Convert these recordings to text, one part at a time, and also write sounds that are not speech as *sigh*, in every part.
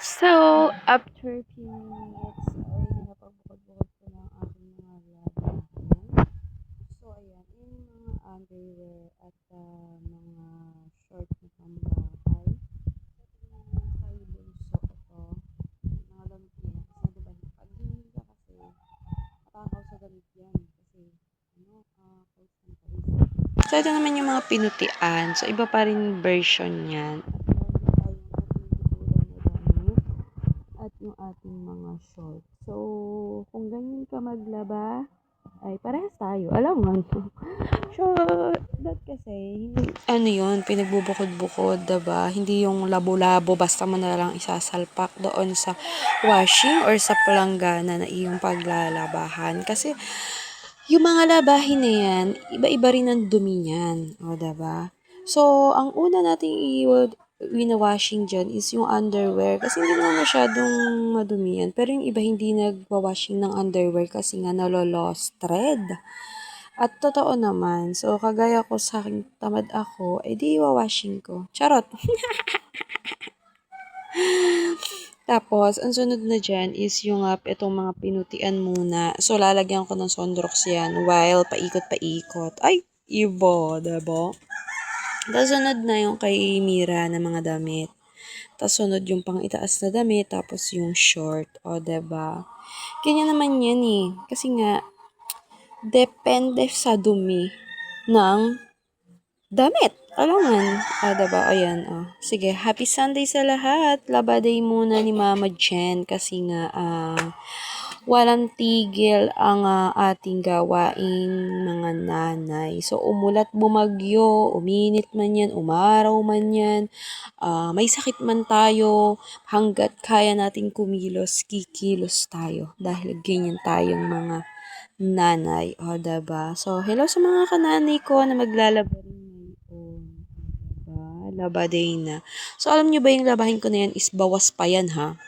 So, after few minutes ay napagbukod-bukod ko ng aking mga labahan. So, ayan, yung mga underwear at ah, mga short na pambahay. Yung kay bunso ko, mga niya. Kasi diba, pag hindi ka kasi, matakaw sa damit yan. Kasi, ano, ah, close paris. So, ito naman yung mga pinutian. So, iba pa rin version yan. At meron din tayong ating mga short. So, kung ganyan ka maglaba, ay parehas tayo. Alam mo? *laughs* So, that kasi, ano yun, pinagbubukod-bukod, diba? Hindi yung labo-labo, basta mo na lang isasalpak doon sa washing or sa palanggana na iyong paglalabahan. Kasi, yung mga labahin na yan, iba-iba rin ang dumi niyan. O, diba? So, ang una nating wina-washing dyan is yung underwear. Kasi hindi naman masyadong madumi yan. Pero yung iba hindi nagwa-washing ng underwear kasi nga nalolost thread. At totoo naman, so kagaya ko sa aking tamad ako, eh di iwa-washing ko. Charot! *laughs* Tapos, ang sunod na dyan is yung uh, itong mga pinutian muna. So, lalagyan ko ng sondrox yan while paikot-paikot. Ay, ibo, diba? Tapos, sunod na yung kay Mira na mga damit. Tapos, sunod yung pang itaas na damit. Tapos, yung short. O, diba? Ganyan naman yan eh. Kasi nga, depende sa dumi ng damit. Alangan. O, diba? Ayan, o. Sige, happy Sunday sa lahat. Laba day muna ni Mama Jen kasi nga, ah, walang tigil ang ah, ating gawaing mga nanay. So, umulat bumagyo, uminit man yan, umaraw man yan, ah, may sakit man tayo, hanggat kaya nating kumilos, kikilos tayo. Dahil ganyan tayong mga nanay. O, diba? So, hello sa mga kananay ko na maglalaba rin ngayon. Diba? Laba day na. So, alam nyo ba yung labahin ko na yan is bawas pa yan, ha?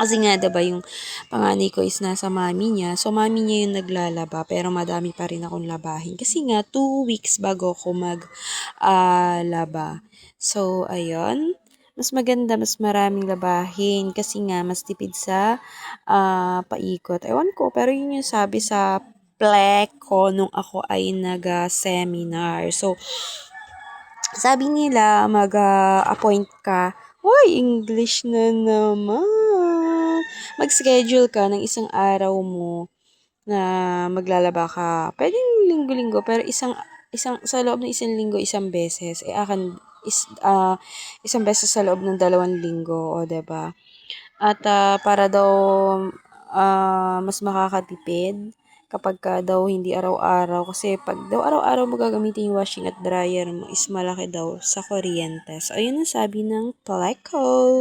Kasi nga, diba, yung panganay ko is nasa mami niya. So, mami niya yung naglalaba. Pero madami pa rin akong labahin. Kasi nga, two weeks bago ako mag-laba. so, ayun. Mas maganda, mas maraming labahin. Kasi nga, mas tipid sa ah, paikot. Ewan ko, pero yun yung sabi sa pleko nung ako ay nag-seminar. So, sabi nila, mag-appoint ka. Hoy, English na naman. Mag-schedule ka ng isang araw mo na maglalaba ka. Pwedeng linggo-linggo, pero isang isang sa loob ng isang linggo, isang beses. Eh, akan is, ah, isang beses sa loob ng dalawang linggo, o, ba? At ah, para daw ah, mas makakatipid kapag ka daw hindi araw-araw. Kasi pag daw araw-araw mo gagamitin yung washing at dryer mo is malaki daw sa kuryente. So, ayun ang sabi ng Pleco.